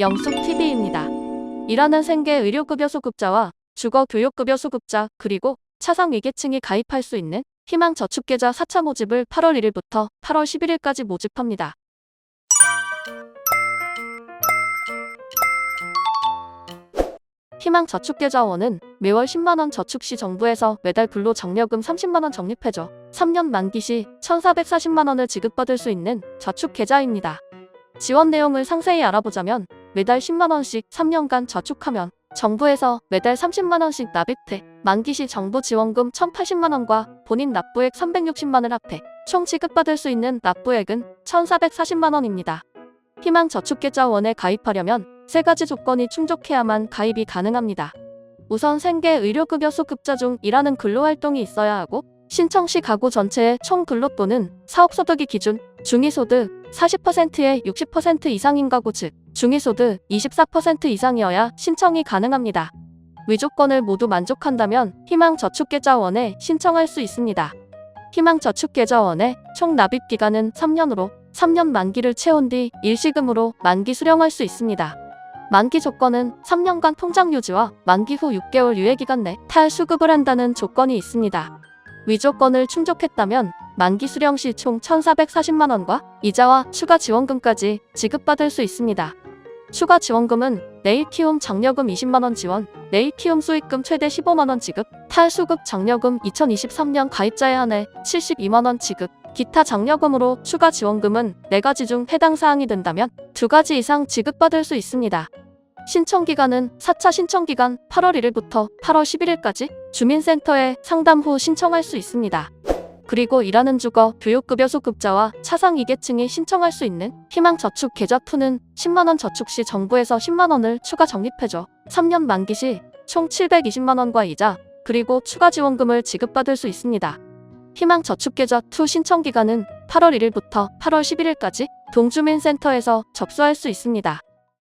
영숙TV입니다. 일하는 생계 의료급여 소급자와 주거 교육급여 소급자 그리고 차상 위계층이 가입할 수 있는 희망 저축계좌 4차 모집을 8월 1일부터 8월 11일까지 모집합니다. 희망 저축계좌원은 매월 10만원 저축 시 정부에서 매달 근로장려금 30만원 적립해줘 3년 만기 시 1,440만원을 지급받을 수 있는 저축계좌입니다. 지원 내용을 상세히 알아보자면 매달 10만원씩 3년간 저축하면 정부에서 매달 30만원씩 납입돼 만기 시 정부 지원금 1,080만원과 본인 납부액 360만을 합해 총 지급받을 수 있는 납부액은 1,440만원입니다. 희망저축계좌원에 가입하려면 세 가지 조건이 충족해야만 가입이 가능합니다. 우선 생계 의료급여 소급자 중 일하는 근로활동이 있어야 하고 신청 시 가구 전체의 총 근로 또는 사업소득이 기준 중위소득 40%의 60% 이상인 가구 즉 중위소득 24% 이상이어야 신청이 가능합니다. 위조건을 모두 만족한다면 희망저축계좌원에 신청할 수 있습니다. 희망저축계좌원의 총 납입 기간은 3년으로 3년 만기를 채운 뒤 일시금으로 만기 수령할 수 있습니다. 만기 조건은 3년간 통장 유지와 만기 후 6개월 유예기간 내 탈수급을 한다는 조건이 있습니다. 위조건을 충족했다면 만기 수령 시 총 1,440만 원과 이자와 추가 지원금까지 지급받을 수 있습니다. 추가 지원금은 내일 키움 장려금 20만 원 지원, 내일 키움 수익금 최대 15만 원 지급, 탈수급 장려금 2023년 가입자에 한해 72만 원 지급, 기타 장려금으로 추가 지원금은 4가지 중 해당 사항이 된다면 2가지 이상 지급받을 수 있습니다. 신청 기간은 4차 신청 기간 8월 1일부터 8월 11일까지 주민센터에 상담 후 신청할 수 있습니다. 그리고 일하는 주거 교육급여 소급자와 차상 이계층이 신청할 수 있는 희망저축 계좌2는 10만원 저축 시 정부에서 10만원을 추가 적립해줘 3년 만기 시 총 720만원과 이자 그리고 추가 지원금을 지급받을 수 있습니다. 희망저축계좌 2 신청 기간은 8월 1일부터 8월 11일까지 동주민센터에서 접수할 수 있습니다.